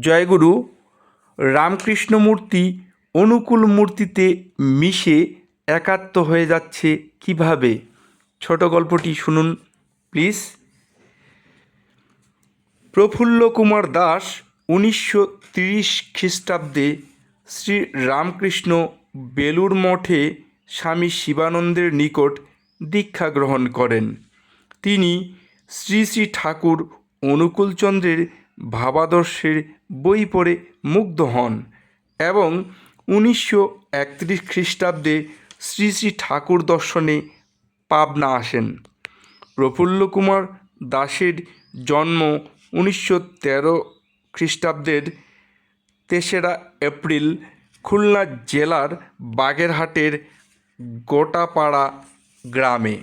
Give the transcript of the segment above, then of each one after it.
জয়গুরু রামকৃষ্ণ মূর্তি অনুকূল মূর্তিতে মিশে একাত্ম হয়ে যাচ্ছে কীভাবে? ছোট গল্পটি শুনুন, প্লিজ। প্রফুল্ল কুমার দাস উনিশশো তিরিশ খ্রিস্টাব্দে শ্রী রামকৃষ্ণ বেলুর মঠে স্বামী শিবানন্দের নিকট দীক্ষা গ্রহণ করেন। তিনি শ্রী শ্রী ঠাকুর অনুকূলচন্দ্রের ভাবাদর্শের বই পড়ে মুগ্ধ হন এবং উনিশশো একত্রিশ খ্রিস্টাব্দে শ্রী শ্রী ঠাকুর দর্শনে পাবনা আসেন। প্রফুল্লকুমার দাসের জন্ম উনিশশো তেরো খ্রিস্টাব্দের তেসরা এপ্রিল খুলনা জেলার বাগেরহাটের গোটাপাড়া গ্রামে।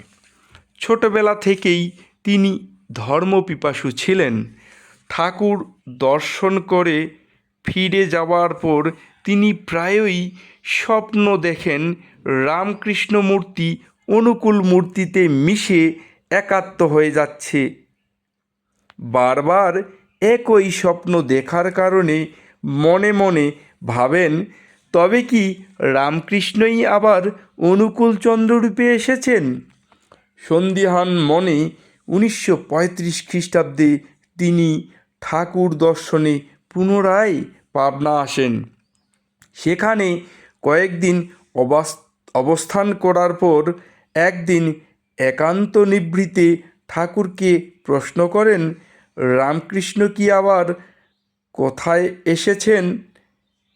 ছোটবেলা থেকেই তিনি ধর্মপিপাসু ছিলেন। ঠাকুর দর্শন করে ফিরে যাওয়ার পর তিনি প্রায়ই স্বপ্ন দেখেন রামকৃষ্ণ মূর্তি অনুকূল মূর্তিতে মিশে একাত্ম হয়ে যাচ্ছে। বারবার একই স্বপ্ন দেখার কারণে মনে মনে ভাবেন, তবে কি রামকৃষ্ণই আবার অনুকূল চন্দ্ররূপে এসেছেন? সন্দিহান মনে উনিশশো পঁয়ত্রিশ খ্রিস্টাব্দে তিনি ঠাকুর দর্শনে পুনরায় পাবনা আসেন। সেখানে কয়েকদিন অবাস- অবস্থান করার পর একদিন একান্ত নিভৃতে ঠাকুরকে প্রশ্ন করেন, রামকৃষ্ণ কি আবার কোথায় এসেছেন?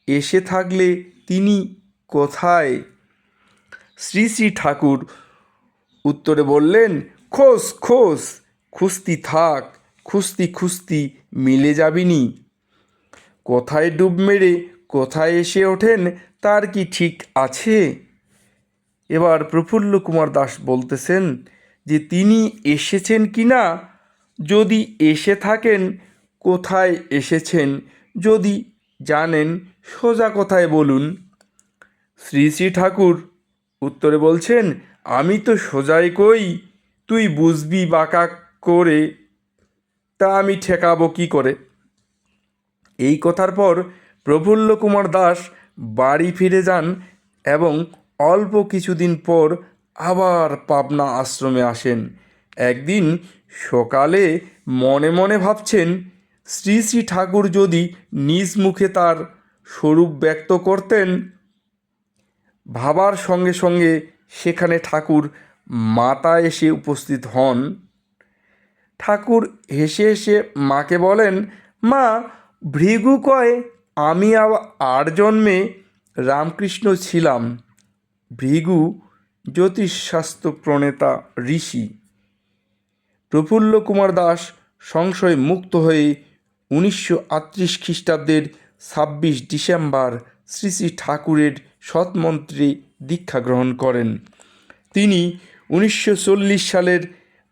এসে থাকলে তিনি কোথায়? শ্রী শ্রী ঠাকুর উত্তরে বললেন, খোঁজ খোঁজ খুস্তি থাক। খুস্তি খুস্তি মিলে যাবিনি। কোথায় ডুব মেরে, কোথায় এসে ওঠেন, তার কি ঠিক আছে? এবার প্রফুল্ল কুমার দাস বলতেছেন যে, তিনি এসেছেন কি না? যদি এসে থাকেন, কোথায় এসেছেন? যদি জানেন, সোজা কথায় বলুন। শ্রী শ্রী ঠাকুর উত্তরে বলছেন, আমি তো সোজাই কই, তুই বুঝবি বাঁকা করে তা আমি ঠেকাবো কি করে? এই কথার পর প্রফুল্ল কুমার দাস বাড়ি ফিরে যান এবং অল্প কিছুদিন পর আবার পাবনা আশ্রমে আসেন। একদিন সকালে মনে মনে ভাবছেন, শ্রী শ্রী ঠাকুর যদি নিজ মুখে তার স্বরূপ ব্যক্ত করতেন, ভাবার সঙ্গে সঙ্গে সেখানে ঠাকুর মাতা এসে উপস্থিত হন। ঠাকুর হেসে হেসে মাকে বলেন, মা, ভৃগু কয়, আমি আর জন্মে রামকৃষ্ণ ছিলাম। ভৃগু জ্যোতিষশাস্ত্র প্রণেতা ঋষি। প্রফুল্ল কুমার দাস সংশয় মুক্ত হয়ে উনিশশো আটত্রিশ খ্রিস্টাব্দের ছাব্বিশ ডিসেম্বর শ্রী শ্রী ঠাকুরের সৎমন্ত্রে দীক্ষা গ্রহণ করেন। তিনি উনিশশো চল্লিশ সালের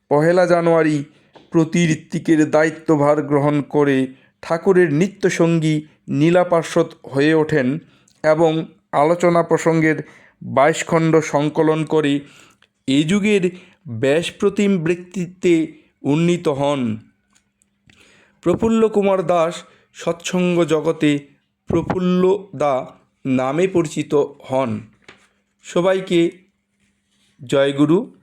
পহেলা জানুয়ারি প্রতিঋত্তিকের দায়িত্বভার গ্রহণ করে ঠাকুরের নিত্যসঙ্গী নীলাপার্শ্বদ হয়ে ওঠেন এবং আলোচনা প্রসঙ্গের বাইশ খণ্ড সংকলন করে এ যুগের ব্যাসপ্রতিম ব্যক্তিত্বে উন্নীত হন। প্রফুল্ল কুমার দাস সৎসঙ্গ জগতে প্রফুল্ল দা নামে পরিচিত হন। সবাইকে জয়গুরু।